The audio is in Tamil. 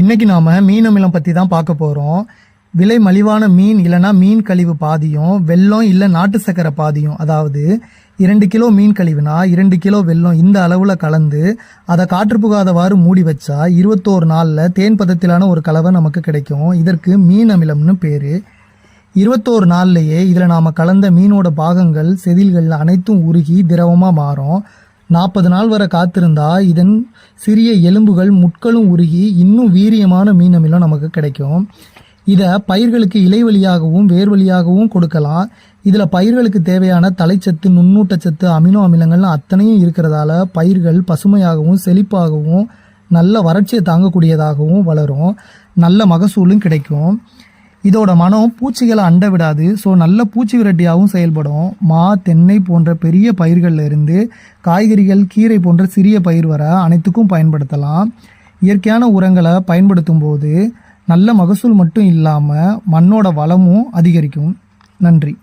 இன்றைக்கி நாம் மீன் அமிலம் பற்றி தான் பார்க்க போகிறோம் விலை மலிவான மீன் இல்லைன்னா மீன் கழிவு பாதியும் வெல்லம் இல்லை நாட்டு சக்கரை பாதியும். அதாவது இரண்டு கிலோ மீன் கழிவுனா இரண்டு கிலோ வெல்லம் இந்த அளவில் கலந்து அதை காற்று புகாதவாறு மூடி வச்சா இருபத்தோரு நாளில் தேன் பதத்திலான ஒரு கலவை நமக்கு கிடைக்கும். இதற்கு மீன் அமிலம்னு பேர். இருபத்தோரு நாள்லேயே இதில் நாம் கலந்த மீனோட பாகங்கள் செதில்கள் அனைத்தும் உருகி திரவமாக மாறும். நாற்பது நாள் வரை காத்திருந்தா இதன் சிறிய எலும்புகள் முட்களும் உருகி இன்னும் வீரியமான மீன் அமிலம் நமக்கு கிடைக்கும். இதை பயிர்களுக்கு இலை வழியாகவும் வேர் வழியாகவும் கொடுக்கலாம். இதில் பயிர்களுக்கு தேவையான தலைச்சத்து நுண்ணூட்டச்சத்து அமினோ அமிலங்கள்லாம் அத்தனையும் இருக்கிறதால பயிர்கள் பசுமையாகவும் செழிப்பாகவும் நல்ல வறட்சியை தாங்கக்கூடியதாகவும் வளரும். நல்ல மகசூலும் கிடைக்கும். இதோட மனம் பூச்சிகளை அண்ட விடாது. ஸோ நல்ல பூச்சி விரட்டியாகவும் செயல்படும். மா தென்னை போன்ற பெரிய பயிர்கள்ல இருந்து காய்கறிகள் கீரை போன்ற சிறிய பயிர் வர அனைத்துக்கும் பயன்படுத்தலாம். இயற்கையான உரங்களை பயன்படுத்தும் போது நல்ல மகசூல் மட்டும் இல்லாமல் மண்ணோட வளமும் அதிகரிக்கும். நன்றி.